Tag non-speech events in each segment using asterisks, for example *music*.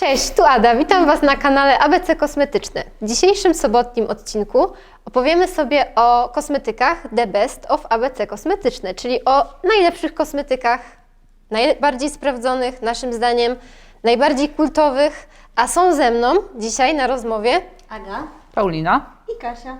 Cześć, tu Ada. Witam Was na kanale ABC Kosmetyczne. W dzisiejszym sobotnim odcinku opowiemy sobie o kosmetykach The Best of ABC Kosmetyczne, czyli o najlepszych kosmetykach, najbardziej sprawdzonych, naszym zdaniem, najbardziej kultowych, a są ze mną dzisiaj na rozmowie Aga Paulina. i Kasia.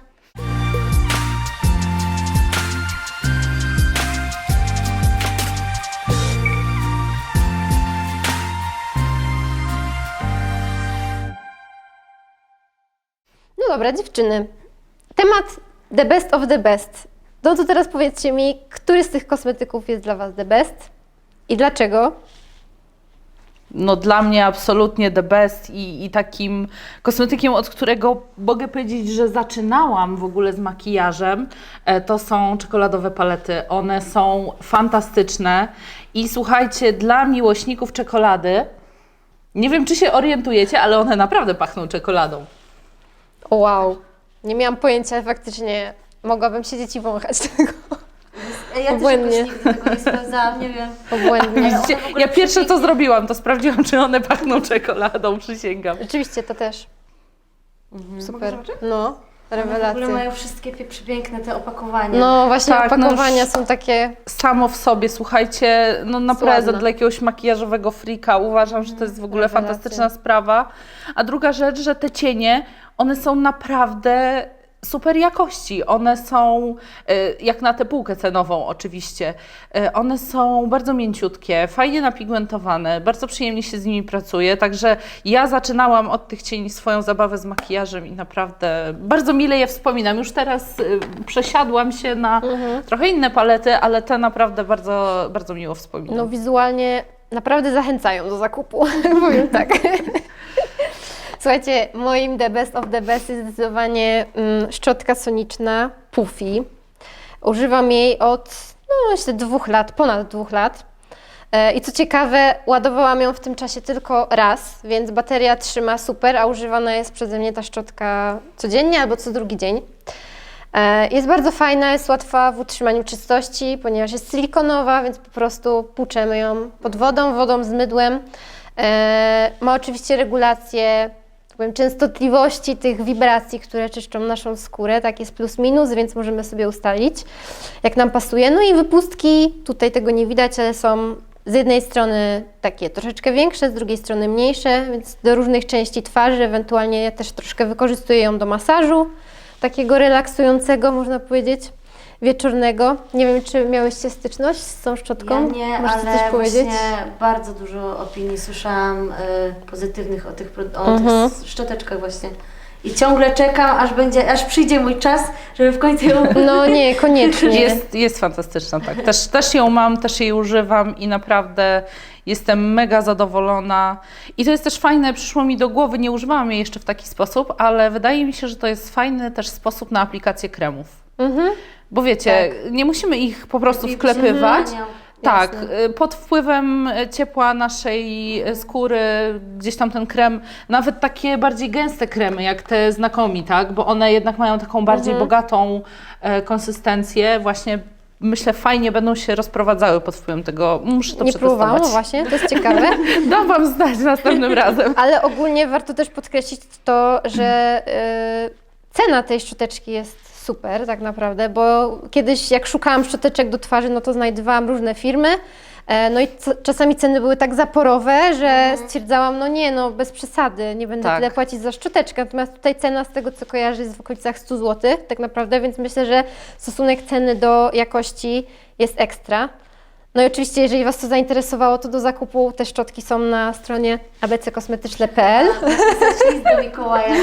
Dobra, dziewczyny. Temat the best of the best. No to teraz powiedzcie mi, który z tych kosmetyków jest dla Was the best i dlaczego? No dla mnie absolutnie the best i, i takim kosmetykiem, od którego mogę powiedzieć, że zaczynałam w ogóle z makijażem, e, to są czekoladowe palety. One są fantastyczne i słuchajcie, dla miłośników czekolady, nie wiem czy się orientujecie, ale one naprawdę pachną czekoladą. O wow, nie miałam pojęcia, faktycznie mogłabym siedzieć i wąchać *laughs* tego Ja też Obłędnie. jakoś nigdy tego nie sprawdzałam, nie wiem. obłędnie. Widzicie, one w ogóle ja pierwsze co przepięknie- zrobiłam, to sprawdziłam, czy one pachną czekoladą, przysięgam. Rzeczywiście, to też. Super. zobaczyć? No, One w ogóle mają wszystkie pie- przepiękne te opakowania. No właśnie Tak, no opakowania już- są takie... samo w sobie, słuchajcie, no na prezent dla jakiegoś makijażowego frika uważam, że to jest w ogóle Rewelacja. fantastyczna sprawa. A druga rzecz, że te cienie, one są naprawdę super jakości. One są, y, jak na tę półkę cenową oczywiście, y, one są bardzo mięciutkie, fajnie napigmentowane, bardzo przyjemnie się z nimi pracuje, także ja zaczynałam od tych cieni swoją zabawę z makijażem i naprawdę bardzo mile je wspominam. Już teraz y, przesiadłam się na Mhm. trochę inne palety, ale te naprawdę bardzo, bardzo miło wspominam. No wizualnie naprawdę zachęcają do zakupu, *laughs* powiem tak. *laughs* Słuchajcie, moim the best of the best jest zdecydowanie mm, szczotka soniczna Puffy. Używam jej od, no myślę, dwóch lat, ponad dwóch lat. E, I co ciekawe, ładowałam ją w tym czasie tylko raz, więc bateria trzyma super, a używana jest przeze mnie ta szczotka codziennie albo co drugi dzień. E, Jest bardzo fajna, jest łatwa w utrzymaniu czystości, ponieważ jest silikonowa, więc po prostu płuczemy ją pod wodą, wodą z mydłem. E, Ma oczywiście regulację powiem, częstotliwości tych wibracji, które czyszczą naszą skórę. Tak jest plus minus, więc możemy sobie ustalić, jak nam pasuje. No i wypustki, tutaj tego nie widać, ale są z jednej strony takie troszeczkę większe, z drugiej strony mniejsze, więc do różnych części twarzy, ewentualnie ja też troszkę wykorzystuję ją do masażu takiego relaksującego, można powiedzieć, wieczornego. Nie wiem, czy miałyście styczność z tą Ja szczotką? nie, Możecie ale coś powiedzieć? właśnie bardzo dużo opinii słyszałam y, pozytywnych o tych, pro- o Mhm. tych szczoteczkach właśnie. I ciągle czekam, aż będzie, aż przyjdzie mój czas, żeby w końcu ją *laughs* No nie, koniecznie. Jest, jest fantastyczna, tak. Też, też ją mam, też jej używam i naprawdę jestem mega zadowolona. I to jest też fajne, przyszło mi do głowy, nie używałam jej jeszcze w taki sposób, ale wydaje mi się, że to jest fajny też sposób na aplikację kremów. Mhm. Bo wiecie, nie musimy ich po prostu wklepywać. Tak, Jasne. y, pod wpływem ciepła naszej skóry, gdzieś tam ten krem, nawet takie bardziej gęste kremy, jak te znakomi, tak? Bo one jednak mają taką bardziej Mhm. bogatą e, konsystencję, właśnie myślę fajnie będą się rozprowadzały pod wpływem tego. Muszę to Nie próbowałam, właśnie, to jest ciekawe. *laughs* Dam Wam znać następnym *laughs* razem. Ale ogólnie warto też podkreślić to, że y, cena tej szczoteczki jest super tak naprawdę, bo kiedyś jak szukałam szczoteczek do twarzy, no to znajdowałam różne firmy. e, No i czasami ceny były tak zaporowe, że stwierdzałam, no nie, no bez przesady, nie będę Tak. tyle płacić za szczoteczkę. Natomiast tutaj cena z tego, co kojarzy, jest w okolicach 100 zł tak naprawdę, więc myślę, że stosunek ceny do jakości jest ekstra. No i oczywiście, jeżeli Was to zainteresowało, to do zakupu te szczotki są na stronie abckosmetyczne.pl. List do Mikołaja.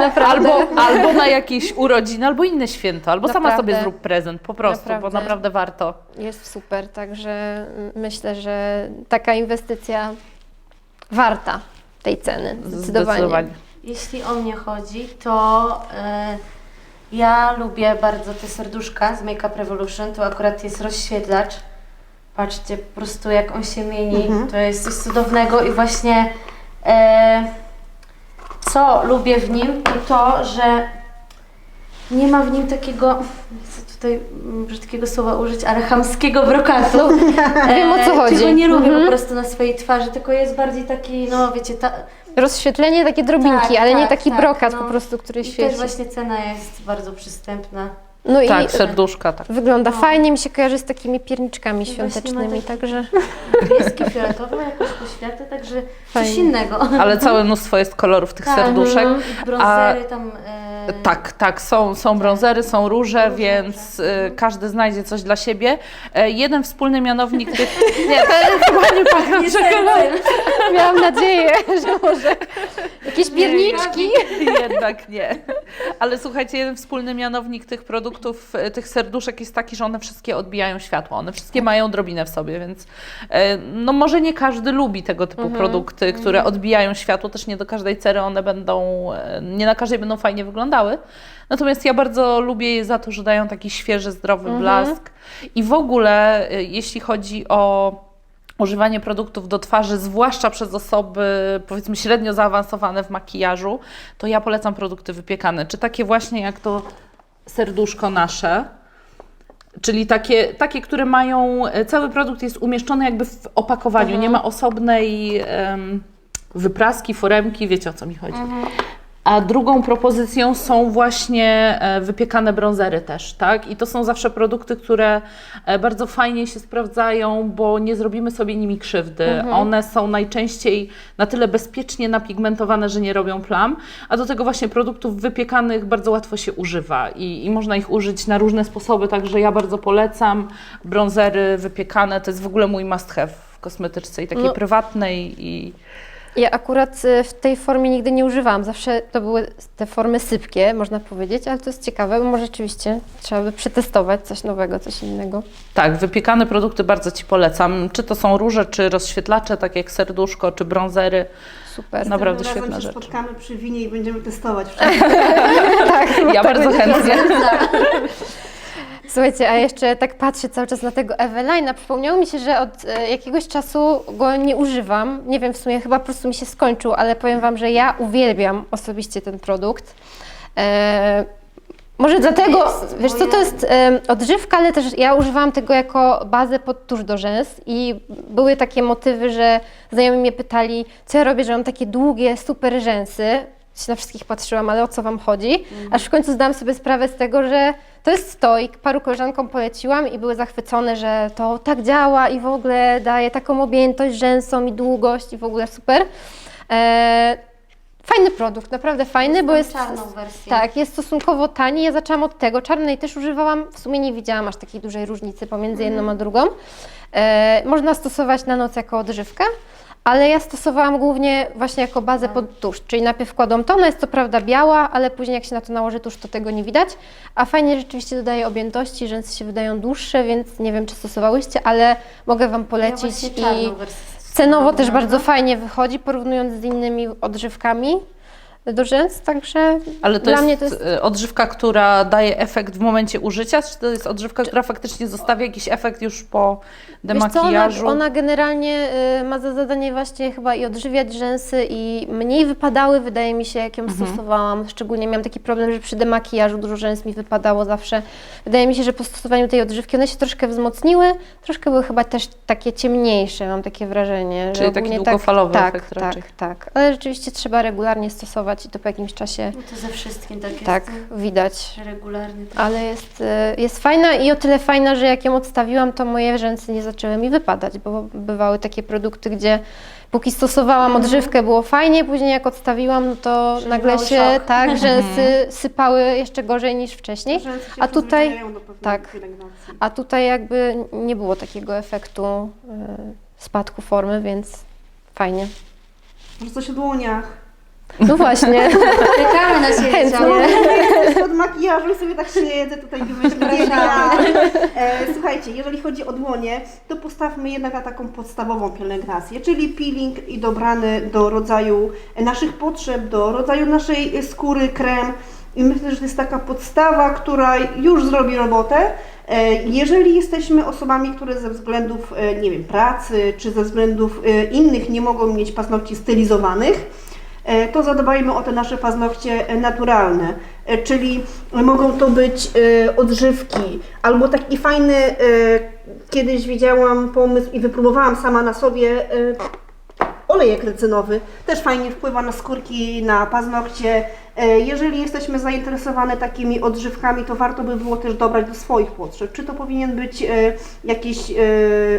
Naprawdę. Albo, albo na jakieś urodziny, albo inne święto, albo sama Naprawdę. sobie zrób prezent, po prostu, bo Naprawdę. naprawdę warto. Jest super, także myślę, że taka inwestycja warta tej ceny. Zdecydowanie. Jeśli o mnie chodzi, to e, ja lubię bardzo te serduszka z Makeup Revolution. To akurat jest rozświetlacz. Patrzcie po prostu jak on się mieni. To jest coś cudownego i właśnie e, co lubię w nim, to to, że nie ma w nim takiego, nie chcę tutaj mm, brzydkiego słowa użyć, ale chamskiego brokatu. *laughs* wiem, o co E, chodzi. Czego nie lubię Mhm. po prostu na swojej twarzy, tylko jest bardziej taki, no wiecie, ta, Rozświetlenie, takie drobinki, Tak, ale nie tak, taki tak, brokat no. po prostu, który i świeci. też właśnie cena jest bardzo przystępna. No Tak, i serduszka, tak. wygląda No. fajnie, mi się kojarzy z takimi pierniczkami świątecznymi, także Niebieski, fioletowy, jakoś poświaty, także Fajnie. coś innego. Ale całe mnóstwo jest kolorów tych Tak, serduszek. mhm. Brązery tam... E, Tak, tak, są, są brązery, są róże, więc y, każdy znajdzie coś dla siebie. E, jeden wspólny mianownik tych... *laughs* Nie, to *laughs* chyba nie pachnie czekoladą. *laughs* miałam nadzieję, że może jakieś pierniczki. Jednak nie. Ale słuchajcie, jeden wspólny mianownik tych produktów, e, tych serduszek jest taki, że one wszystkie odbijają światło. One wszystkie mają drobinę w sobie, więc e, no może nie każdy lubi tego typu produkty, które odbijają światło. Też nie do każdej cery one będą, e, nie na każdej będą fajnie wyglądały. Natomiast ja bardzo lubię je za to, że dają taki świeży, zdrowy blask. I w ogóle, jeśli chodzi o używanie produktów do twarzy, zwłaszcza przez osoby powiedzmy średnio zaawansowane w makijażu, to ja polecam produkty wypiekane. Czy takie właśnie jak to serduszko nasze, czyli takie, takie które mają, e, cały produkt jest umieszczony jakby w opakowaniu, nie ma osobnej em, wypraski, foremki, wiecie o co mi chodzi. A drugą propozycją są właśnie e, wypiekane brązery też, tak? I to są zawsze produkty, które e, bardzo fajnie się sprawdzają, bo nie zrobimy sobie nimi krzywdy. One są najczęściej na tyle bezpiecznie napigmentowane, że nie robią plam, a do tego właśnie produktów wypiekanych bardzo łatwo się używa i, i można ich użyć na różne sposoby, także ja bardzo polecam brązery wypiekane, to jest w ogóle mój must have w kosmetyczce i takiej No. prywatnej i Ja akurat y, w tej formie nigdy nie używałam. Zawsze to były te formy sypkie, można powiedzieć, ale to jest ciekawe, bo może rzeczywiście trzeba by przetestować coś nowego, coś innego. Tak, wypiekane produkty bardzo Ci polecam. Czy to są róże, czy rozświetlacze, tak jak serduszko, czy brązery. Super. Naprawdę świetna się rzecz. spotkamy przy winie i będziemy testować. *laughs* Ja bardzo chętnie. *laughs* Słuchajcie, a jeszcze tak patrzę cały czas na tego Evelina. Przypomniało mi się, że od e, jakiegoś czasu go nie używam. Nie wiem, w sumie chyba po prostu mi się skończył, ale powiem Wam, że ja uwielbiam osobiście ten produkt. E, może dlatego, jest wiesz co, to jest odżywka, ale też ja używałam tego jako bazę pod tusz do rzęs i były takie motywy, że znajomi mnie pytali, co ja robię, że mam takie długie, super rzęsy. Się na wszystkich patrzyłam, ale o co Wam chodzi? Aż w końcu zdałam sobie sprawę z tego, że to jest stoik. Paru koleżankom poleciłam i były zachwycone, że to tak działa i w ogóle daje taką objętość rzęsom i długość i w ogóle super. E, fajny produkt, naprawdę fajny, bo jest... czarną wersję. Tak, jest stosunkowo tani. Ja zaczęłam od tego. Czarnej też używałam. W sumie nie widziałam aż takiej dużej różnicy pomiędzy jedną a drugą. E, można stosować na noc jako odżywkę, ale ja stosowałam głównie właśnie jako bazę pod tusz. Czyli najpierw wkładam to, ona jest co prawda biała, ale później jak się na to nałoży tusz, to tego nie widać. A fajnie rzeczywiście dodaje objętości, rzęsy się wydają dłuższe, więc nie wiem, czy stosowałyście, ale mogę Wam Ja polecić. właśnie i cenowo też bardzo fajnie wychodzi, porównując z innymi odżywkami do rzęs, także Ale to dla jest, mnie to jest e, odżywka, która daje efekt w momencie użycia, czy to jest odżywka, która faktycznie zostawia jakiś efekt już po Wiesz co, ona, demakijażu? ona generalnie y, ma za zadanie właśnie chyba i odżywiać rzęsy i mniej wypadały, wydaje mi się, jak ją Mhm. stosowałam. Szczególnie miałam taki problem, że przy demakijażu dużo rzęs mi wypadało zawsze. Wydaje mi się, że po stosowaniu tej odżywki one się troszkę wzmocniły, troszkę były chyba też takie ciemniejsze, mam takie wrażenie. że Czyli taki ogólnie długofalowy tak, efekt tak, raczej. Tak, tak. Ale rzeczywiście trzeba regularnie stosować i to po jakimś czasie No to ze wszystkim tak jest. tak no, widać. że Regularnie. Tak. Ale jest, y, jest fajna i o tyle fajna, że jak ją odstawiłam, to moje rzęsy nie zaczęły mi wypadać, bo bywały takie produkty, gdzie póki stosowałam odżywkę było fajnie, później jak odstawiłam, no to Czyli nagle się szok. tak rzęsy sypały jeszcze gorzej niż wcześniej. A tutaj- tak. A tutaj jakby nie było takiego efektu y, spadku formy, więc fajnie. Może coś o dłoniach. No właśnie. Czekamy na Chętnie. ciągle. Od makijażu i sobie tak siedzę tutaj wymyślam. E, słuchajcie, jeżeli chodzi o dłonie, to postawmy jednak na taką podstawową pielęgnację, czyli peeling i dobrany do rodzaju naszych potrzeb, do rodzaju naszej skóry, krem. I myślę, że to jest taka podstawa, która już zrobi robotę. E, Jeżeli jesteśmy osobami, które ze względów, e, nie wiem, pracy czy ze względów e, innych nie mogą mieć paznokci stylizowanych, to zadbajmy o te nasze paznokcie e, naturalne. E, Czyli mogą to być e, odżywki, albo taki fajny, e, kiedyś widziałam pomysł i wypróbowałam sama na sobie e, olejek recynowy też fajnie wpływa na skórki, na paznokcie. E, Jeżeli jesteśmy zainteresowane takimi odżywkami, to warto by było też dobrać do swoich potrzeb. Czy to powinien być e, jakiś e,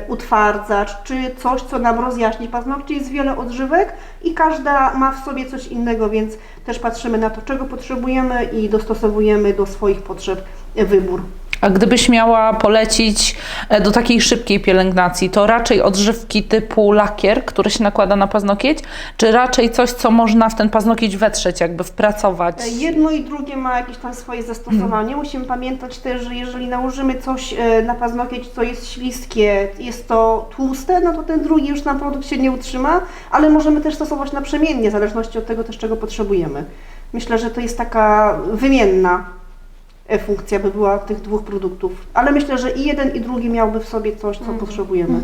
utwardzacz, czy coś, co nam rozjaśni paznokcie. Jest wiele odżywek i każda ma w sobie coś innego, więc też patrzymy na to, czego potrzebujemy i dostosowujemy do swoich potrzeb wybór. A gdybyś miała polecić e, do takiej szybkiej pielęgnacji, to raczej odżywki typu lakier, który się nakłada na paznokieć, czy raczej coś, co można w ten paznokieć wetrzeć, jakby wpracować? E, Jedno i drugie ma jakieś tam swoje zastosowanie. Musimy pamiętać też, że jeżeli nałożymy coś e, na paznokieć, co jest śliskie, jest to tłuste, no to ten drugi już na produkt się nie utrzyma, ale możemy też stosować naprzemiennie, w zależności od tego też, czego potrzebujemy. Myślę, że to jest taka wymienna funkcja by była tych dwóch produktów, ale myślę, że i jeden i drugi miałby w sobie coś, co potrzebujemy.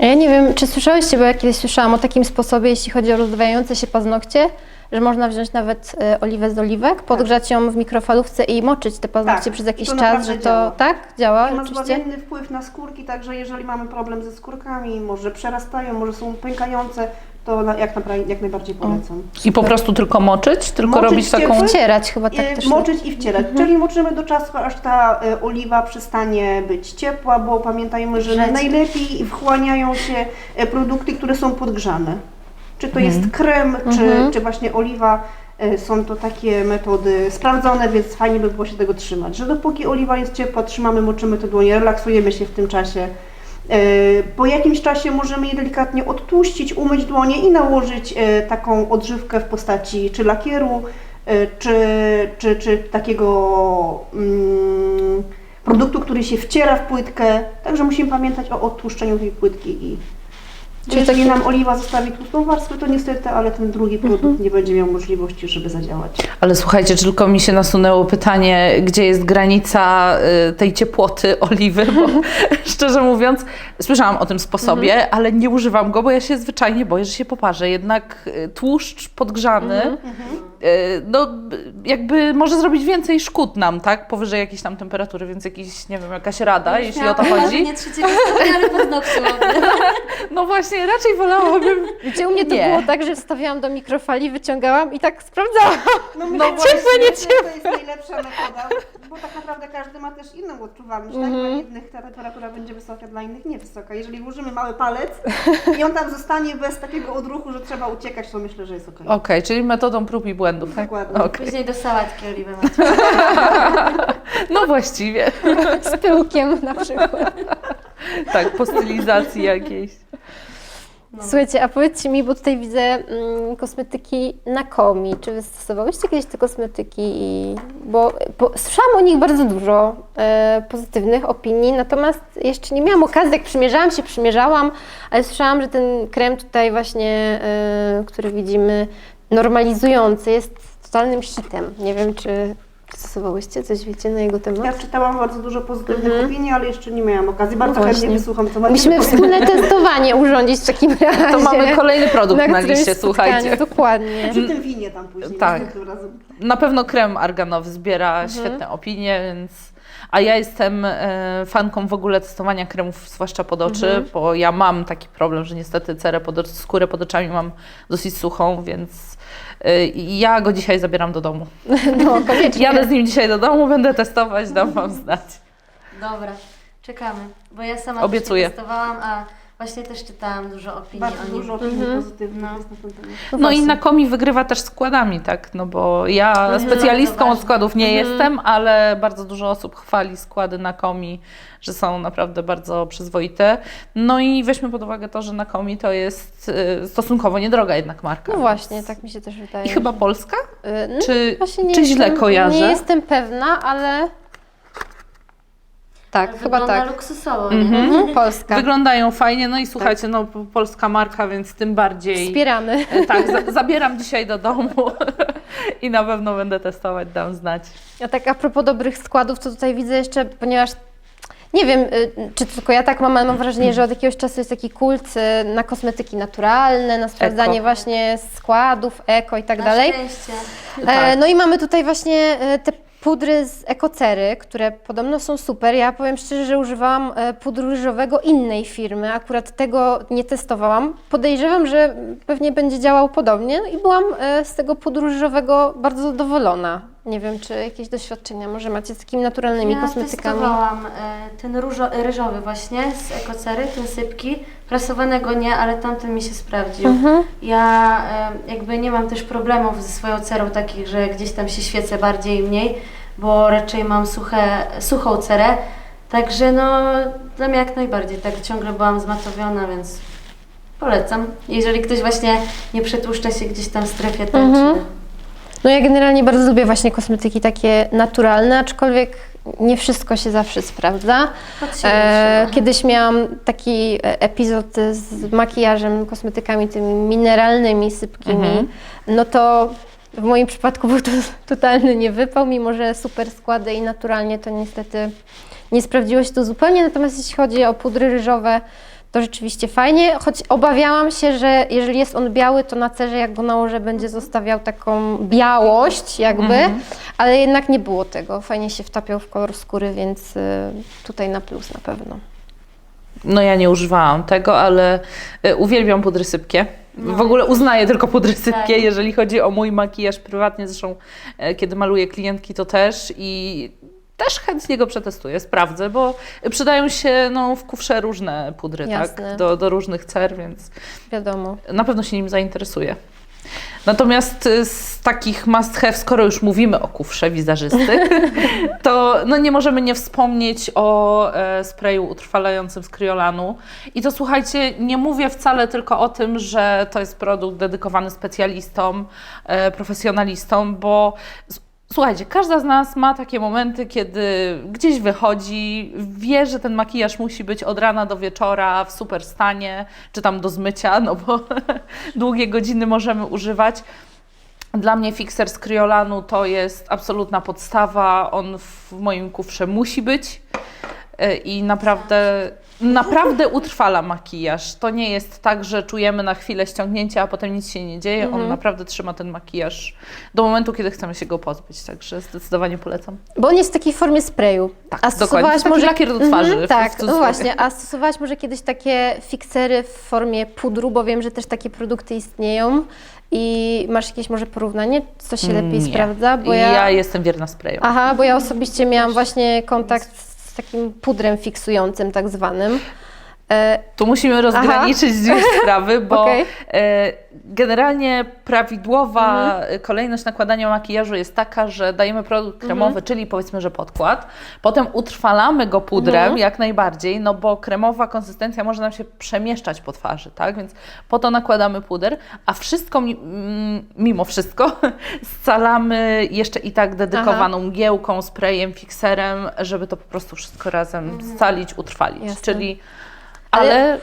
A Ja nie wiem, czy słyszałyście, bo ja kiedyś słyszałam o takim sposobie, jeśli chodzi o rozwijające się paznokcie, że można wziąć nawet e, oliwę z oliwek, podgrzać ją w mikrofalówce i moczyć te paznokcie Tak, przez jakiś to czas, naprawdę że to działa. tak działa Ma oczywiście. zbawienny wpływ na skórki, także jeżeli mamy problem ze skórkami, może przerastają, może są pękające, to na, jak, napra- jak najbardziej polecam. I po prostu tylko moczyć? Tylko Moczyć robić taką... ciepłe? Wcierać chyba tak E, też. moczyć i wcierać, czyli moczymy do czasu, aż ta e, oliwa przestanie być ciepła, bo pamiętajmy, że Grzać. najlepiej wchłaniają się e, produkty, które są podgrzane. Czy to jest krem, czy, Mhm. czy właśnie oliwa, e, są to takie metody sprawdzone, więc fajnie by było się tego trzymać, że dopóki oliwa jest ciepła, trzymamy, moczymy te dłonie, relaksujemy się w tym czasie. E, Po jakimś czasie możemy je delikatnie odtłuścić, umyć dłonie i nałożyć e, taką odżywkę w postaci czy lakieru, e, czy, czy, czy takiego mm, produktu, który się wciera w płytkę. Także musimy pamiętać o odtłuszczeniu tej płytki i Czyli jeżeli taki- nam oliwa zostawi tłustą warstwę, to niestety, ale ten drugi produkt nie będzie miał możliwości, żeby zadziałać. Ale słuchajcie, tylko mi się nasunęło pytanie, gdzie jest granica y, tej ciepłoty *laughs* oliwy, bo *laughs* szczerze mówiąc, słyszałam o tym sposobie, ale nie używam go, bo ja się zwyczajnie boję, że się poparzę. Jednak y, tłuszcz podgrzany, y, no jakby może zrobić więcej szkód nam, tak? Powyżej jakiejś tam temperatury, więc jakiś, nie wiem, jakaś rada, jeśli o to chodzi. Nie trzeciego stopnia, ale ładne. *laughs* No właśnie, raczej wolałabym... Wiecie, u mnie to Nie. było tak, że wstawiałam do mikrofali, wyciągałam i tak sprawdzałam. No, No właśnie, ciepłe, nie To jest najlepsza metoda, bo tak naprawdę każdy ma też inną odczuwalność. Tak? Dla jednych ta temperatura będzie wysoka, dla innych niewysoka. Jeżeli włożymy mały palec i on tam zostanie bez takiego odruchu, że trzeba uciekać, to myślę, że jest okej. Okej, czyli metodą prób i błędów, tak? Dokładnie. Okej. Później do sałatki macie. *laughs* No właściwie, *laughs* Z pyłkiem na przykład. tak, po stylizacji jakiejś. Słuchajcie, a powiedzcie mi, bo tutaj widzę mm, kosmetyki na komi. Czy wy stosowałyście kiedyś te kosmetyki? Bo po, słyszałam o nich bardzo dużo e, pozytywnych opinii, natomiast jeszcze nie miałam okazji, jak przymierzałam się, przymierzałam, ale słyszałam, że ten krem tutaj właśnie, e, który widzimy, normalizujący jest totalnym hitem. Nie wiem, czy stosowałyście coś, wiecie, na jego temat? Ja czytałam bardzo dużo pozytywnych opinii, ale jeszcze nie miałam okazji. Bardzo No chętnie wysłucham, co macie Musimy wspólne testowanie urządzić w takim razie. To mamy kolejny produkt na, którymś liście, słuchajcie. Dokładnie. Przy tym winie tam później, Tak. następnym razem. Na pewno krem arganowy zbiera świetne opinie, więc. A ja jestem e, fanką w ogóle testowania kremów, zwłaszcza pod oczy, bo ja mam taki problem, że niestety cerę pod skórę pod oczami mam dosyć suchą, więc ja go dzisiaj zabieram do domu. *laughs* No, koniecznie. Jadę z nim dzisiaj do domu, będę testować, dam Wam znać. Dobra, czekamy. Bo ja sama Obiecuję. testowałam, a właśnie też czytałam dużo opinii Bardzo o nim. dużo opinii Mhm. pozytywnych No. jest na ten temat. No i na komi wygrywa też składami, tak? No bo ja specjalistką to od ważne. składów nie jestem, ale bardzo dużo osób chwali składy na komi, że są naprawdę bardzo przyzwoite. No i weźmy pod uwagę to, że na komi to jest y, stosunkowo niedroga jednak marka. No właśnie, tak mi się też wydaje. I chyba polska? Y, no, Czy, właśnie nie czy źle jestem, kojarzę? Nie jestem pewna, ale... Tak, Ale chyba wygląda tak. luksusowo, nie? Mhm, *laughs* Polska. Wyglądają fajnie, no i słuchajcie, no po- polska marka, więc tym bardziej. Wspieramy. E, Tak, za, *laughs* zabieram dzisiaj do domu *laughs* i na pewno będę testować, dam znać. A tak a propos dobrych składów, to tutaj widzę jeszcze, ponieważ Nie wiem, y, czy tylko ja tak mam, ale mam wrażenie, że od jakiegoś czasu jest taki kult y, na kosmetyki naturalne, na sprawdzanie Eko. właśnie składów, eko i tak Na dalej. szczęście. E, Tak. no i mamy tutaj właśnie e, te pudry z ekocery, które podobno są super. Ja powiem szczerze, że używałam e, pudru ryżowego innej firmy, akurat tego nie testowałam. Podejrzewam, że pewnie będzie działał podobnie i byłam e, z tego pudru ryżowego bardzo zadowolona. Nie wiem, czy jakieś doświadczenia może macie z takimi naturalnymi ja kosmetykami? testowałam e, ten różo, ryżowy właśnie z ekocery, ten sypki. Prasowanego nie, ale tamten mi się sprawdził. Mhm. Ja e, jakby nie mam też problemów ze swoją cerą takich, że gdzieś tam się świecę bardziej i mniej, bo raczej mam suche, suchą cerę. Także no, dla mnie jak najbardziej, tak ciągle byłam zmatowiona, więc polecam. Jeżeli ktoś właśnie nie przetłuszcza się gdzieś tam w strefie tętny. No ja generalnie bardzo lubię właśnie kosmetyki takie naturalne, aczkolwiek nie wszystko się zawsze sprawdza. E, trzeba. kiedyś miałam taki e, epizod z makijażem, kosmetykami tymi mineralnymi, sypkimi. Mhm. No to w moim przypadku był to *laughs* totalny niewypał, mimo że super składy i naturalnie to niestety nie sprawdziło się to zupełnie. Natomiast jeśli chodzi o pudry ryżowe, to rzeczywiście fajnie, choć obawiałam się, że jeżeli jest on biały, to na cerze jak go nałożę będzie zostawiał taką białość jakby, ale jednak nie było tego. Fajnie się wtapiał w kolor skóry, więc y, tutaj na plus na pewno. No ja nie używałam tego, ale e, uwielbiam pudry sypkie. W ogóle uznaję tylko pudry sypkie, Tak. jeżeli chodzi o mój makijaż prywatnie. Zresztą e, kiedy maluję klientki to też i też chętnie go przetestuję, sprawdzę, bo przydają się no, w kufrze różne pudry, Jasne. tak? Do, do różnych cer, więc Wiadomo. na pewno się nim zainteresuję. Natomiast y, z takich must have, skoro już mówimy o kufrze wizerzysty, *laughs* to no nie możemy nie wspomnieć o e, sprayu utrwalającym z Kryolanu. I to słuchajcie, nie mówię wcale tylko o tym, że to jest produkt dedykowany specjalistom, e, profesjonalistom, bo s- Słuchajcie, każda z nas ma takie momenty, kiedy gdzieś wychodzi, wie, że ten makijaż musi być od rana do wieczora w super stanie, czy tam do zmycia, no bo *laughs* długie godziny możemy używać. Dla mnie fixer z Kryolanu to jest absolutna podstawa. On w moim kufrze musi być i naprawdę, naprawdę utrwala makijaż. To nie jest tak, że czujemy na chwilę ściągnięcie, a potem nic się nie dzieje. On naprawdę trzyma ten makijaż do momentu, kiedy chcemy się go pozbyć. Także zdecydowanie polecam. Bo on jest w takiej formie sprayu. Tak, dokładnie. To jest taki lakier do twarzy, w tak, no właśnie. A stosowałaś może kiedyś takie fiksery w formie pudru, bo wiem, że też takie produkty istnieją. I masz jakieś może porównanie, co się lepiej Nie. sprawdza? Bo ja... ja... jestem wierna sprayu. Aha, bo ja osobiście miałam właśnie kontakt z takim pudrem fiksującym tak zwanym. E, Tu musimy rozgraniczyć dwie *laughs* sprawy, bo Okej. e, generalnie prawidłowa Mhm. kolejność nakładania makijażu jest taka, że dajemy produkt kremowy, Mhm. czyli powiedzmy, że podkład, potem utrwalamy go pudrem Mhm. jak najbardziej, no bo kremowa konsystencja może nam się przemieszczać po twarzy, tak? Więc po to nakładamy puder, a wszystko mm, mimo wszystko *laughs* scalamy jeszcze i tak dedykowaną mgiełką, sprayem, fikserem, żeby to po prostu wszystko razem scalić, utrwalić. Mhm. Jasne. Czyli Ale- ale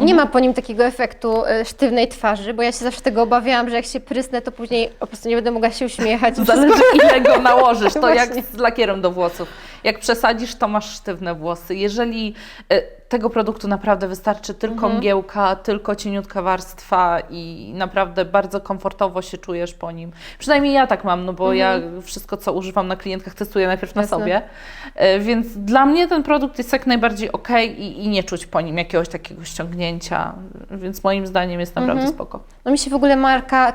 nie ma po nim takiego efektu e, sztywnej twarzy, bo ja się zawsze tego obawiałam, że jak się prysnę, to później po prostu nie będę mogła się uśmiechać. i Zależy ile go nałożysz, to *laughs* jak Właśnie. z lakierem do włosów. Jak przesadzisz, to masz sztywne włosy. Jeżeli e, tego produktu naprawdę wystarczy tylko Mhm. mgiełka, tylko cieniutka warstwa i naprawdę bardzo komfortowo się czujesz po nim. Przynajmniej ja tak mam, no bo ja wszystko, co używam na klientkach, testuję najpierw na Mhm. Jasne. sobie. E, Więc dla mnie ten produkt jest jak najbardziej ok i, i nie czuć po nim jakiegoś takiego ściągnięcia. Więc moim zdaniem jest naprawdę Mhm. spoko. No mi się w ogóle marka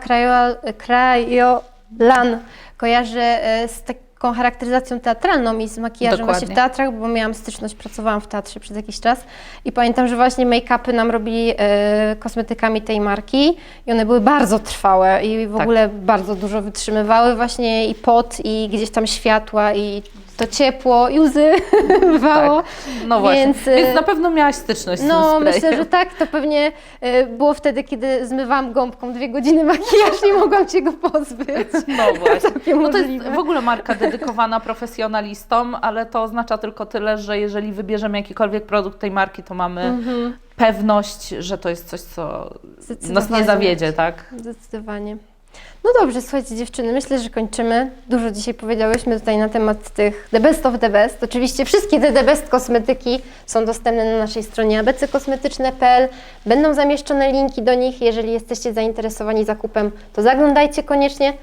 Cryolan kojarzy e, z taką charakteryzacją teatralną i z makijażem właśnie w Dokładnie. teatrach, bo miałam styczność, pracowałam w teatrze przez jakiś czas i pamiętam, że właśnie make-upy nam robili e, kosmetykami tej marki i one były bardzo trwałe i w Tak. ogóle bardzo dużo wytrzymywały właśnie i pot i gdzieś tam światła i to ciepło i łzy *laughs* bywało. No właśnie. Więc, Więc, e, na pewno miałaś styczność z No, tym sprayem. myślę, że tak. To pewnie e, było wtedy, kiedy zmywałam gąbką dwie godziny makijaż, nie mogłam się go pozbyć. No właśnie. *laughs* No to jest w ogóle marka dedykowana profesjonalistom, ale to oznacza tylko tyle, że jeżeli wybierzemy jakikolwiek produkt tej marki, to mamy Mhm. pewność, że to jest coś, co nas nie zawiedzie, tak? Zdecydowanie. No dobrze, słuchajcie dziewczyny, myślę, że kończymy. Dużo dzisiaj powiedziałyśmy tutaj na temat tych the best of the best. Oczywiście wszystkie te the best kosmetyki są dostępne na naszej stronie abckosmetyczne.pl. Będą zamieszczone linki do nich. Jeżeli jesteście zainteresowani zakupem, to zaglądajcie koniecznie.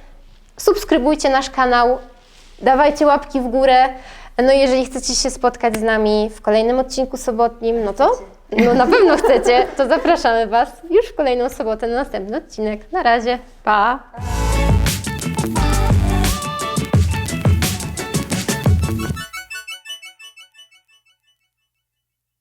Subskrybujcie nasz kanał, dawajcie łapki w górę. No jeżeli chcecie się spotkać z nami w kolejnym odcinku sobotnim, no to no na pewno chcecie, to zapraszamy Was już w kolejną sobotę na następny odcinek. Na razie, pa!